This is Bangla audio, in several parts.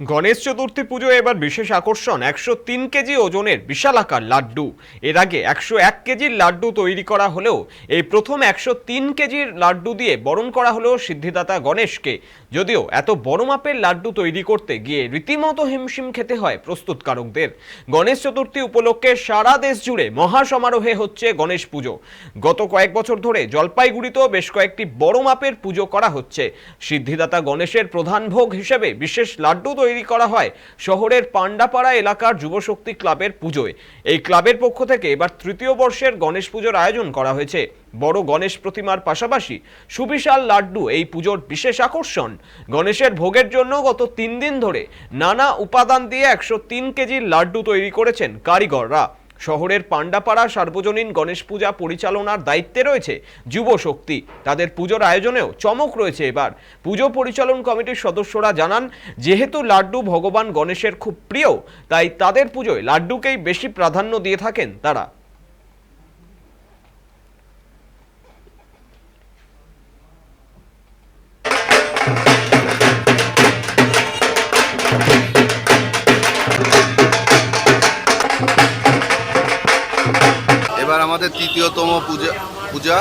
গণেশ চতুর্থী পুজো এবার বিশেষ আকর্ষণ, একশো তিন কেজি ওজনের বিশালাকার লাড্ডু। এর আগে একশো এক কেজির লাড্ডু তৈরি করা হলেও, এই প্রথম একশো তিন কেজির লাড্ডু দিয়ে বরণ করা হলো সিদ্ধিদাতা গণেশকে। যদিও এত বড় মাপের লাড্ডু তৈরি করতে গিয়ে রীতিমতো হিমশিম খেতে হয় প্রস্তুতকারকদের। গণেশ চতুর্থী উপলক্ষে সারা দেশ জুড়ে মহা সমারোহে হচ্ছে গণেশ পুজো। গত কয়েক বছর ধরে জলপাইগুড়িতেও বেশ কয়েকটি বড় মাপের পুজো করা হচ্ছে। সিদ্ধিদাতা গণেশের প্রধান ভোগ হিসেবে বিশেষ লাড্ডু তৈরি করা হয় শহরের পাণ্ডাপাড়া এলাকার যুবশক্তি ক্লাবের পুজোয়। এই ক্লাবের পক্ষ থেকে এবার তৃতীয় বর্ষের গণেশ পুজোর আয়োজন করা হয়েছে। বড় গণেশ প্রতিমার পাশাপাশি সুবিশাল লাড্ডু এই পুজোর বিশেষ আকর্ষণ। গণেশের ভোগের জন্য গত তিন দিন ধরে নানা উপাদান দিয়ে একশো তিন কেজির লাড্ডু তৈরি করেছেন কারিগররা। শহরের পাণ্ডাপাড়া সার্বজনীন গণেশ পূজা পরিচালনার দায়িত্বে রয়েছে যুব শক্তি। তাদের পুজোর আয়োজনেও চমক রয়েছে এবার। পুজো পরিচালন কমিটির সদস্যরা জানান, যেহেতু লাড্ডু ভগবান গণেশের খুব প্রিয়, তাই তাদের পুজোয় লাড্ডুকেই বেশি প্রাধান্য দিয়ে থাকেন তারা। এবার আমাদের তৃতীয়তম পূজা পূজা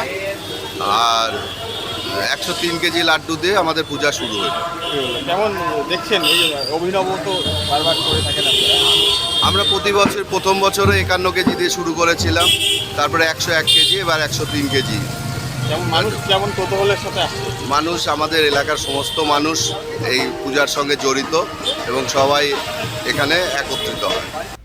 আর একশো তিন কেজি লাড্ডু দিয়ে আমাদের পূজা শুরু হলো। যেমন দেখছেন এই অভিনব তো বারবার করে থাকেন আমরা প্রতি বছর প্রথম বছরে একান্ন কেজি দিয়ে শুরু করেছিলাম তারপরে একশো এক কেজি এবার একশো তিন কেজি। মানুষ যেমন কৌতূহলের সাথে মানুষ আমাদের এলাকার সমস্ত মানুষ এই পূজার সঙ্গে জড়িত এবং সবাই এখানে একত্রিত হয়।